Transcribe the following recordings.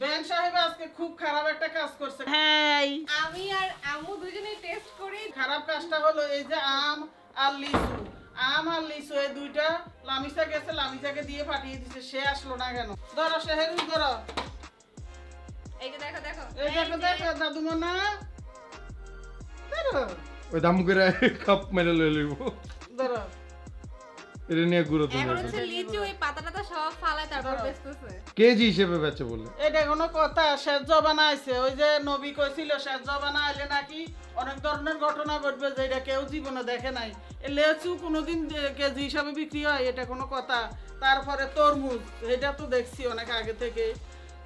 Ben সাহেব আজকে খুব খারাপ একটা কাজ করছে। হ্যাঁ। আমি আর আম্মু দুজনেই টেস্ট করি। খারাপ কাজটা হলো এই যে আম আর লিচু। আম আর লিচু এই দুইটা লামিসা গেছে লামিসাকে দিয়ে পাঠিয়ে দিছে সে আসলো না কেন? ধরো শেহেরুল ধরো। এই যে দেখো দেখো। এই দেখো দেখো দাদু মনা ধরো। ওই দাম করে কাপ মেরে লইব। ধরো। এটা নিয়ে গুরুত্ব এখন হচ্ছে লিচু ওই পাতাটা সব ফালায় তারপর বেচতেছে। কেজি হিসেবে বেচে বলে এটা কোনো কথা শেষ জবানা আইছে ওই যে নবী কইছিল শেষ জবানা আইলে নাকি অনেক ধরনের ঘটনা ঘটবে যে এটা কেউ জীবনে দেখে নাই। লেচু কোনোদিন কেজি হিসাবে বিক্রি হয় এটা কোনো কথা। তারপরে তরমুজ এটা তো দেখছি অনেক আগে থেকে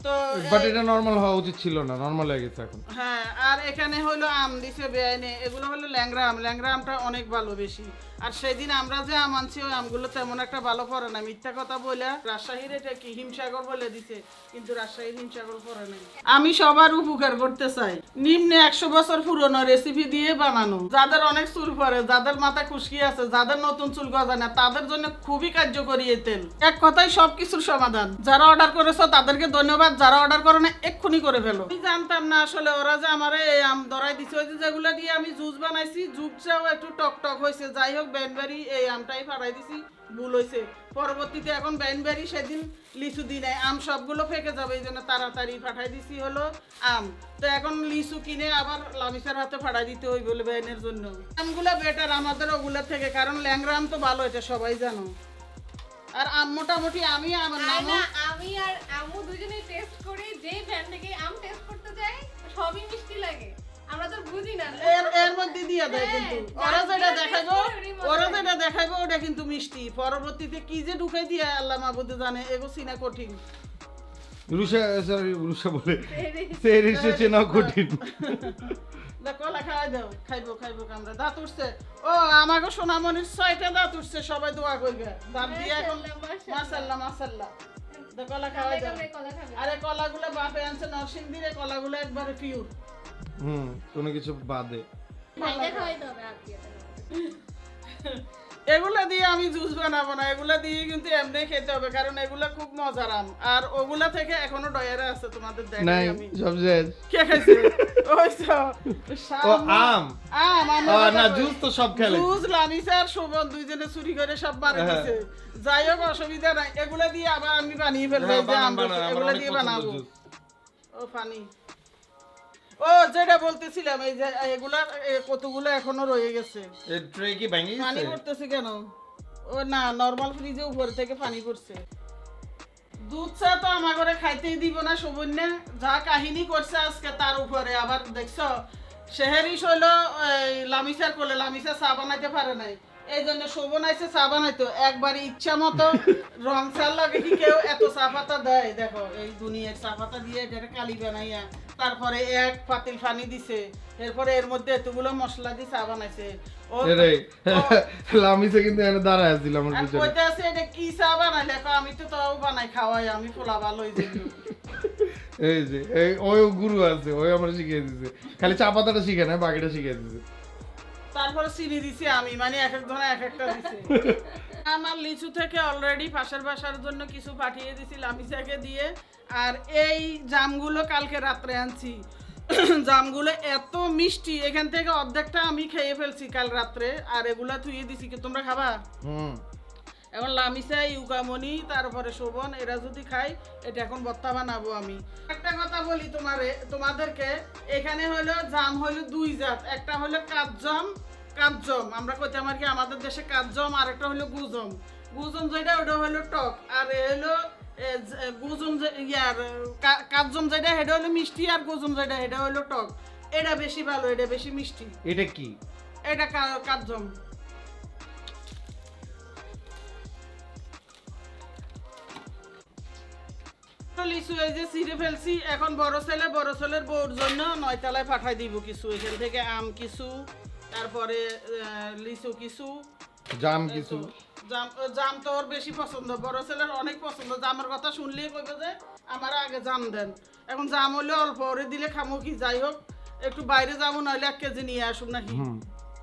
তো বাট এটা নর্মাল হওয়া উচিত ছিল না নর্মাল হয়ে গেছে এখন। হ্যাঁ আর এখানে হলো আম দিছে বেআইনে এগুলো হলো ল্যাংরা আম ল্যাংরা আমটা অনেক ভালো বেশি। আর সেদিন আমরা যে আম আনছি ওই আমগুলো তেমন একটা ভালো পড়ে না মিথ্যা কথা বলে রাজশাহীর এটা কি হিমসাগর বলে দিছে কিন্তু রাজশাহীর হিমসাগর পড়ে নাই। আমি সবার উপকার করতে চাই। নিম্নে একশো বছর পুরনো রেসিপি দিয়ে বানানো। যাদের অনেক চুল পড়ে যাদের মাথা খুশকি আছে যাদের নতুন চুল গজায় না তাদের জন্য খুবই কার্যকরী এই তেল। এক কথায় সবকিছুর সমাধান। যারা অর্ডার করেছ তাদেরকে ধন্যবাদ। যারা অর্ডার করে না এক্ষুনি করে ফেলো। আমি জানতাম না আসলে ওরা যে আমার এই আম ধরাই দিছে। ওই যে যেগুলো দিয়ে আমি জুস বানাইছি জুসটাও একটু টক টক হয়েছে যাই হোক ব্যানবেরি এই আমটাই ফাড়াই দিছি ভুল হয়েছে পরবর্তীতে এখন ব্যানবেরি সেদিন লিচু দিই নাই। আম সবগুলো ফেকে যাবে এই জন্য তাড়াতাড়ি পাঠাই দিছি হলো আম। তো এখন লিচু কিনে আবার লামিসার হাতে ফাড়াই দিতে হই বলে ব্যানের জন্য। আমগুলো বেটার আমাদের ওগুলোর থেকে কারণ ল্যাংরা আম তো ভালো এটা সবাই জানো। আর আম মোটামুটি আমি আমার নাম আমি আর আম্মু দুজনেই টেস্ট করি যেই ভ্যান থেকে আম টেস্ট করতে যাই সবই মিষ্টি লাগে। আমরা তো বুঝি না। এর এর মধ্যে দিয়ে দেয় হ্যাঁ, কিন্তু। ওরা যেটা দেখাইবো মজা ওরা যেটা দেখাইবো ওটা কিন্তু মিষ্টি। পরবর্তীতে কি যে ঢুকাই দিয়ে আল্লাহ মাহবুদে জানে এগো চিনা কঠিন। রুষা সরি রুষা বলে সেই রেসে চেনা কঠিন। কলা খাওয়াই দাও খাইবো খাইবো কামড়া। দাঁত উঠছে। ও আমাকে সোনামণির ছয়টা দাঁত উঠছে সবাই দোয়া করবে দাঁত দিয়ে এখন মাসাল্লাহ মাসাল্লাহ কলা কলা খাবে। আরে কলাগুলো বাপে আনছে নরসিংদীরে কলাগুলো একবারে পিওর হুম কোনো কিছু বাদে। এগুলা দিয়ে আমি জুস বানাবো না এগুলা দিয়ে কিন্তু এমনি খেতে হবে কারণ এগুলা খুব মজার আম। আর ওগুলা থেকে এখনও ডয়ারে আছে তোমাদের দেখাই আমি। সব কে খাইছে? ওই তো ও আম। আম না জুস তো সব খেলে। জুস লামিসা শোভন দুইজনে চুরি করে সব মারা। যাই হোক অসুবিধা নাই। এগুলা দিয়ে আবার আমি বানিয়ে ফেলব যে বানান, আম বানান, আমার এগুলা দিয়ে বানাবো। ও পানি। ও যেটা বলতেছিলাম এই যে এগুলা কতগুলো এখনও রয়ে গেছে। এই ট্রে কি ভেঙে পানি পড়তেছে কেন? ও না নরমাল ফ্রিজে উপরে থেকে পানি পড়ছে। দুধ চা তো আমার ঘরে খাইতেই দিব না সুবন্যা যা কাহিনী করছে আজকে তার উপরে আবার দেখছ শেহারি হইল লামিসার কোলে লামিসা চা বানাইতে পারে নাই। এই জন্য শোভন আইসে চা বানাইতো। একবার ইচ্ছা মতো রং লাগে কি কেউ এত চা পাতা দেয়। দেখো এই দুনিয়ার চা পাতা দিয়ে এটা কালি বানাইয়া তারপরে এক পাতিল পানি দিছে। এরপরে এর মধ্যে এতগুলো মশলা দিয়ে চা বানাইছে। ও এরে ও- লামিসে কিন্তু এখানে দাঁড়ায় আছিল আমার কইতে আছে এটা কি চা বানাইলে আমি তো তাও বানাই খাওয়াই আমি পোলা ভালো যাই। এই যে ওই গুরু আছে ওই আমার শিখিয়ে দিছে। খালি চা পাতাটা শিখে না বাকিটা শিখিয়ে দিছে। তারপরে চিনি দিছি আমি মানে এক এক ধরনের এক একটা দিছি। আমার লিচু থেকে অলরেডি পাশের বাসার জন্য কিছু পাঠিয়ে দিছি লামিসাকে দিয়ে আর এই জামগুলো কালকে রাত্রে আনছি। জামগুলো এত মিষ্টি এখান থেকে অর্ধেকটা আমি খেয়ে ফেলছি কাল রাত্রে আর এগুলা থুয়ে দিছি। কি তোমরা খাবা? হুম। এখন লামিসা ইউকামনি তারপরে শোভন এরা যদি খাই এটা এখন বত্তা বানাবো আমি। একটা কথা বলি তোমারে তোমাদেরকে এখানে হলো জাম হলো দুই জাত। একটা হলো কাজজম কাজজম আমরা কইতাম আর কি আমাদের দেশে কাজজম আর একটা হলো গুজম। গুজম যেটা ওটা হলো টক। আর এ হলো গুজম ইয়ার কা- কাজজম যেটা সেটা হলো মিষ্টি আর গুজম যেটা সেটা হলো টক। এটা বেশি ভালো এটা বেশি মিষ্টি। এটা কি? এটা কা- লিচু এই যে ছিঁড়ে ফেলছি এখন বড় ছেলে বড় ছেলের বউর জন্য নয়তলায় পাঠাই দিব কিছু এখান থেকে আম কিছু তারপরে লিচু কিছু। জাম কিছু। জাম জাম তো ওর বেশি পছন্দ বড় ছেলের অনেক পছন্দ জামের কথা শুনলেই কইবে যে আমার আগে জাম দেন। এখন জাম হলে অল্প ওরে দিলে খামো কি যাই হোক একটু বাইরে যাব নইলে এক কেজি নিয়ে আসুন নাকি।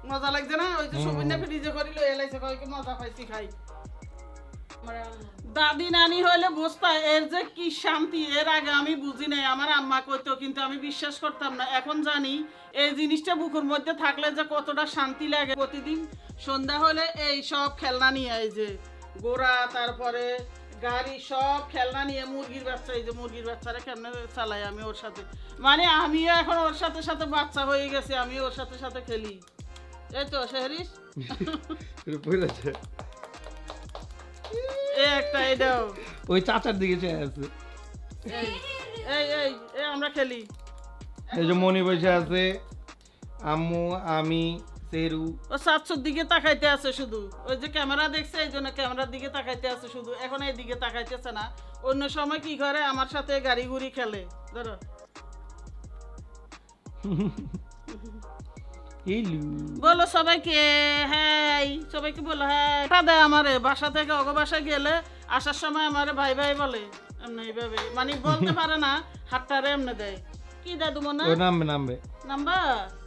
মজা লাগছে না? ওই যে সুবিনা ফ্রিজে করি লই এলাইছে কয় কি মজা পাইছি খাই। দাদি নানি হইলে বুঝতা এর যে কি শান্তি এর আগে আমি বুঝি নাই। আমার আম্মা কইতো কিন্তু আমি বিশ্বাস করতাম না। এখন জানি এই জিনিসটা বুকুর মধ্যে থাকলে যে কতটা শান্তি লাগে। প্রতিদিন সন্ধ্যা হলে এই সব খেলনা নিয়ে এই যে গোড়া তারপরে গাড়ি সব খেলনা নিয়ে মুরগির বাচ্চা এই যে মুরগির বাচ্চারা কেমনে চালাই আমি ওর সাথে। মানে আমিও এখন ওর সাথে সাথে বাচ্চা হয়ে গেছে আমি ওর সাথে সাথে খেলি। এই তো শেহরিস এটা পড়েছে এই একটা এটাও ওই চাচার দিকে চেয়ে আছে। এই এই এই এই আমরা খেলি। এই যে মনি বসে আছে আম্মু আমি সেরু। ও সাতশোর দিকে তাকাইতে আছে শুধু। ওই যে ক্যামেরা দেখছে এই জন্য ক্যামেরার দিকে তাকাইতে আছে শুধু। এখন এই দিকে তাকাইতেছে না। অন্য সময় কি করে? আমার সাথে গাড়ি গুড়ি খেলে। ধরো। ইলু বলো সবাইকে হ্যাঁ সবাইকে বলো হ্যাঁ দেয় আমারে বাসা থেকে অগ বাসায় গেলে আসার সময় আমারে ভাই ভাই বলে এমনি এইভাবে। মানে বলতে পারে না হাতটারে এমনি দেয়। কি দাদু মনে নামবে নামবে। নাম্বার